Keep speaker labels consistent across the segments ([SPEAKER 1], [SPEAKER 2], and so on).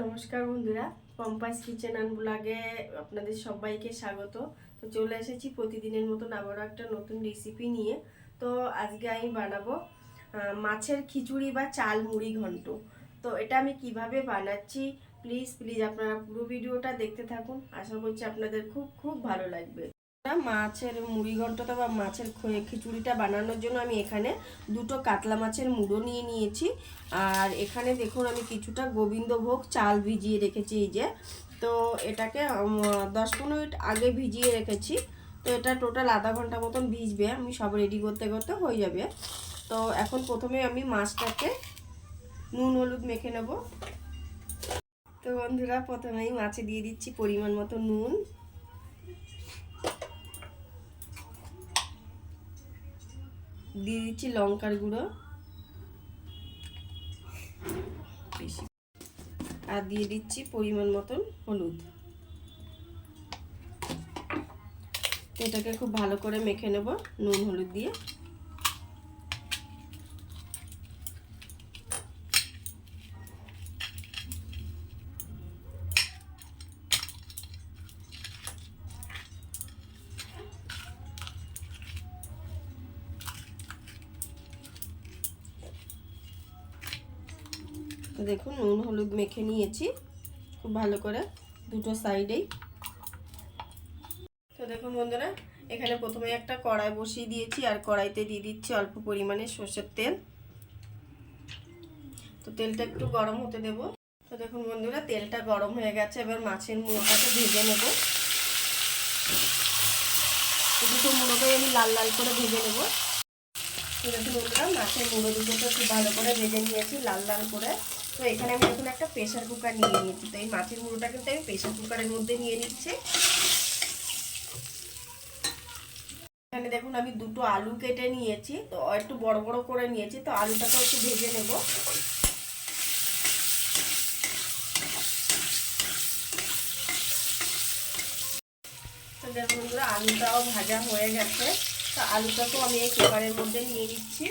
[SPEAKER 1] নমস্কার বন্ধুরা, পম্পাস kitchen and ব্লগে আপনাদের সবাইকে স্বাগত। তো চলে এসেছি প্রতিদিনের মতন আবারও একটা নতুন রেসিপি নিয়ে। তো আজকে আমি বানাবো মাছের খিচুড়ি বা চাল মুড়ি ঘন্ট। তো এটা আমি কীভাবে বানাচ্ছি প্লিজ প্লিজ আপনারা পুরো ভিডিওটা দেখতে থাকুন। আশা করছি আপনাদের খুব খুব ভালো লাগবে। মাছের মুড়ি ঘন্টটা বা মাছের খিচুড়িটা বানানোর জন্য আমি এখানে দুটো কাতলা মাছের মুড়ো নিয়ে নিয়েছি। আর এখানে দেখুন আমি কিছুটা গোবিন্দভোগ চাল ভিজিয়ে রেখেছি এই যে। তো এটাকে দশ পনেরো মিনিট আগে ভিজিয়ে রেখেছি। তো এটা টোটাল আধা ঘণ্টা মতন ভিজবে, আমি সব রেডি করতে করতে হয়ে যাবে। তো এখন প্রথমে আমি মাছটাকে নুন, হলুদ মেখে নেব। তো বন্ধুরা, প্রথমেই মাছে দিয়ে দিচ্ছি পরিমাণ মতো নুন। দিয়ে দিচ্ছি লঙ্কার গুঁড়ো। আর দিয়ে দিচ্ছি পরিমাণ মতন হলুদ। এটাকে খুব ভালো করে মেখে নেব নুন হলুদ দিয়ে। দেখুন নুন, হলুদ মেখে নিয়েছি খুব ভালো করে দুটো সাইডেই। তো দেখুন বন্ধুরা, এখানে প্রথমে একটা কড়াই বসিয়ে দিয়েছি আর কড়াইতে দিয়ে দিচ্ছি অল্প পরিমাণে সর্ষের তেল। তো তেলটা একটু গরম হতে দেব। তো দেখুন বন্ধুরা, তেলটা গরম হয়ে গেছে, এবার মাছের মুড়োটাকে ভেজে নেব। দুটো মুড়োটাই আমি লাল লাল করে ভেজে নেব। তো দেখুন বন্ধুরা, মাছের মুড়ো দুটোকে খুব ভালো করে ভেজে নিয়েছি, লাল লাল করে। তো এখানে আমি দেখুন একটা প্রেশার কুকার নিয়ে নিয়েছি। তো এই মাছের মুড়োটা কিন্তু আমি প্রেশার কুকারের মধ্যে নিয়ে নিচ্ছি। এখানে দেখুন, আমি দুটো আলু কেটে নিয়েছি। তো একটু বড় বড় করে নিয়েছি, তো আলুটাকেও একটু ভেজে নেব। তো দেখুন আলুটাও ভাজা হয়ে গেছে। তো আলুটাকেও আমি এই কুকারের মধ্যে নিয়ে নিচ্ছি।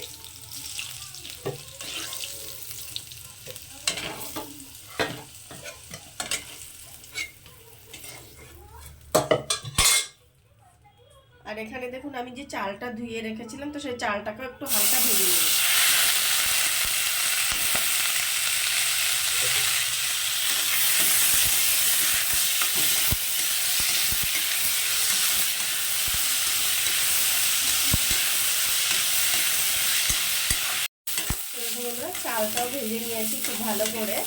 [SPEAKER 1] আর এখানে দেখুন আমি যে চালটা ধুয়ে রেখেছিলাম, তো সেই চালটাকে একটু হালকা ভেজে নেব চালটাও ভেজে নিয়েছি খুব ভালো করে।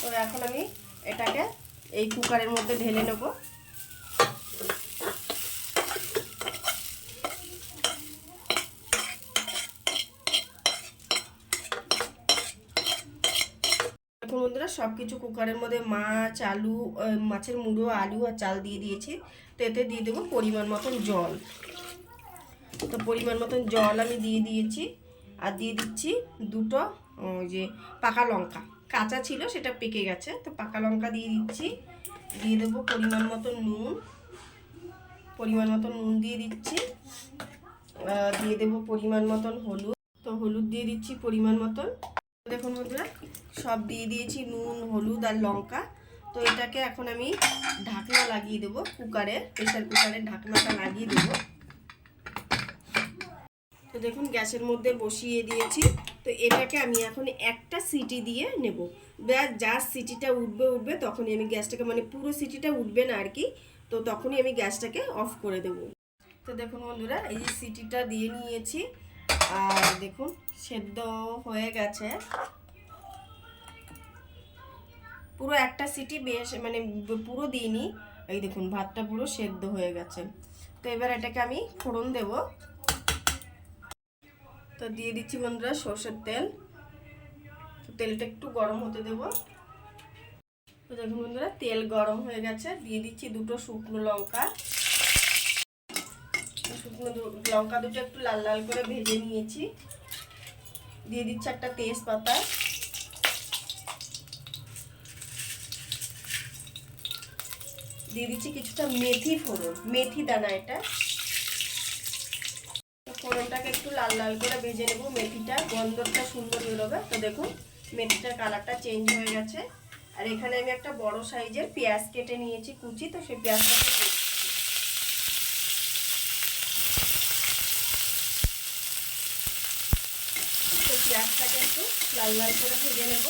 [SPEAKER 1] তো এখন আমি এটাকে এই কুকারের মধ্যে ঢেলে নেব এখন বন্ধুরা সব কিছু কুকারের মধ্যে মাছ, আলু মাছের মুড়ো, আলু আর চাল দিয়ে দিয়েছি। তো এতে দিয়ে দেবো পরিমাণ মতন জল। তো পরিমাণ মতন জল আমি দিয়ে দিয়েছি। আর দিয়ে দিচ্ছি দুটো ওই যে পাকা লঙ্কা। কাঁচা ছিল, সেটা পেকে গেছে। তো পাকা লঙ্কা দিয়ে দিচ্ছি। দিয়ে দেবো পরিমাণ মতন নুন। পরিমাণ মতন নুন দিয়ে দিচ্ছি। দিয়ে দেবো পরিমাণ মতন হলুদ। তো হলুদ দিয়ে দিচ্ছি পরিমাণ মতন। দেখুন বন্ধুরা, সব দিয়ে দিয়েছি নুন, হলুদ আর লঙ্কা। তো এটাকে এখন আমি ঢাকনা লাগিয়ে দেবো কুকারে প্রেশার কুকারের ঢাকনাটা লাগিয়ে দেবো। তো দেখুন, গ্যাসের মধ্যে বসিয়ে দিয়েছি। তো এটাকে আমি এখন একটা সিটি দিয়ে নেব। যার সিটিটা উঠবে উঠবে, তখনই আমি গ্যাসটাকে মানে পুরো সিটিটা উঠবে না আর কি, তো তখনই আমি গ্যাসটাকে অফ করে দেব। তো দেখুন বন্ধুরা, এই যে সিটিটা দিয়ে নিয়েছি। আর দেখুন, সেদ্ধ হয়ে গেছে। পুরো একটা সিটি বেশ মানে পুরো দিইনি। এই দেখুন, ভাতটা পুরো সেদ্ধ হয়ে গেছে। তো এবার এটাকে আমি ফোড়ন দেব। তো দিয়ে দিচ্ছি বন্ধুরা সর্ষের তেল। তেলটা একটু গরম হতে দেব। তো দেখুন বন্ধুরা, তেল গরম হয়ে গেছে। দিয়ে দিচ্ছি দুটো শুকনো লঙ্কা। লঙ্কা দুটো একটু লাল লাল করে ভেজে নিয়েছি। দিয়ে দিচ্ছি একটা তেজপাতা। দিয়ে দিচ্ছি কিছুটা মেথি ফোড়ন, মেথি দানা এটা। ফোড়নটাকে লাল লাল করে ভেজে নেব মেথিটা, গন্ধটা সুন্দর বেরোবে। তো দেখুন, মেথিটার কালারটা চেঞ্জ হয়ে গেছে। আর এখানে আমি একটা বড় সাইজের পেঁয়াজ কেটে নিয়েছি কুচি, তো সেই পেঁয়াজটাকে দিয়ে দিচ্ছি। তো পেঁয়াজটাকে একটু লাল লাল করে ভেজে নেব।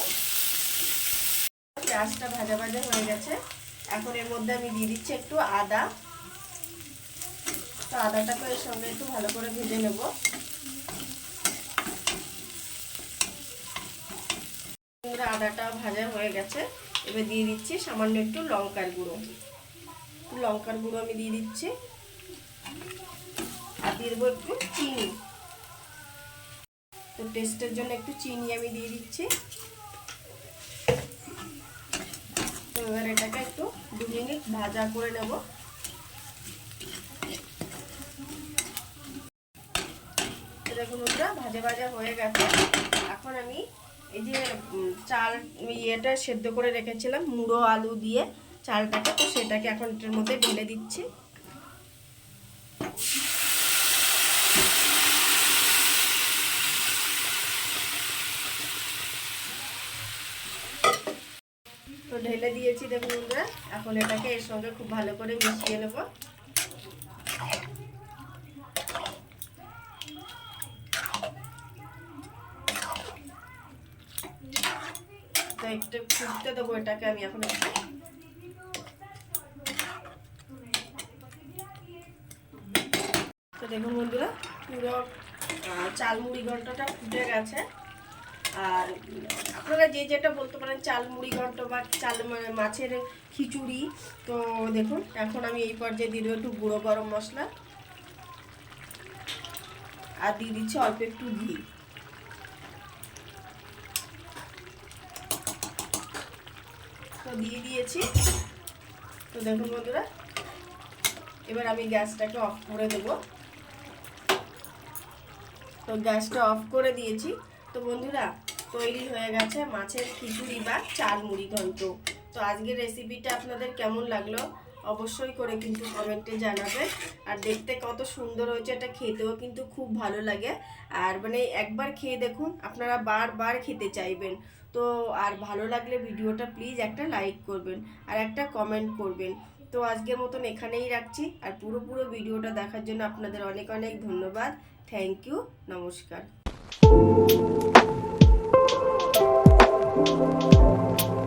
[SPEAKER 1] পেঁয়াজটা ভাজা ভাজা হয়ে গেছে। এখন এর মধ্যে আমি দিয়ে দিচ্ছি একটু আদা। তো আদাটাকে এর সঙ্গে একটু ভালো করে ভেজে নেব। আদাটা ভাজা হয়ে গেছে। এবার দিয়ে দিচ্ছি সামান্য একটু লঙ্কার গুঁড়ো। লঙ্কার গুঁড়ো আমি দিয়ে দিচ্ছি। আর দিয়ে দেবো একটু চিনি। তো টেস্টের জন্য একটু চিনি আমি দিয়ে দিচ্ছি। তো এবার এটাকে একটু দু মিনিট ভাজা করে নেব। দেখুন, ওটা ভাজা ভাজা হয়ে গেছে। এখন আমি এই যে চাল ইয়েটা সেদ্ধ করে রেখেছিলাম, মুড়ো, আলু দিয়ে চালটাকে, তো সেটাকে এখন এটার মধ্যে ঢেলে দিচ্ছি। তো ঢেলে দিয়েছি, দেখুন বন্ধুরা। এখন এটাকে এর সঙ্গে খুব ভালো করে মিশিয়ে নেব। তো একটু ফুটতে দেবো এটাকে আমি এখন তো দেখুন বন্ধুরা, পুরো চাল মুড়ি ঘন্টটা ফুটে গেছে। আর, আপনারা যে যেটা বলতে পারেন, চাল মুড়ি ঘন্ট বা চাল মাছের খিচুড়ি, তো দেখুন, এখন আমি এই পর্যায়ে দিয়ে দেবো একটু গুঁড়ো গরম মশলা। আর দিয়ে দিচ্ছি অল্প একটু ঘি। তো দিয়ে দিয়েছি। তো দেখুন বন্ধুরা, এবার আমি গ্যাসটাকে অফ করে দেবো। তো গ্যাসটা অফ করে দিয়েছি। তো বন্ধুরা তৈরি হয়ে গেছে মাছের খিচুড়ি বা চাল মুড়ি ঘন্ট। তো আজকের রেসিপিটা আপনাদের কেমন লাগল অবশ্যই করে কিন্তু কমেন্টে জানাবেন। আর দেখতে কত সুন্দর হয়েছে, এটা খেতেও কিন্তু খুব ভালো লাগে। আর মানে একবার খেয়ে দেখুন, আপনারা বারবার খেতে চাইবেন। তো আর ভালো লাগলে ভিডিওটা প্লিজ একটা লাইক করবেন আর একটা কমেন্ট করবেন। তো আজকের মতন এখানেই রাখছি। আর পুরো পুরো ভিডিওটা দেখার জন্য আপনাদের অনেক অনেক ধন্যবাদ। থ্যাংক ইউ নমস্কার। うん。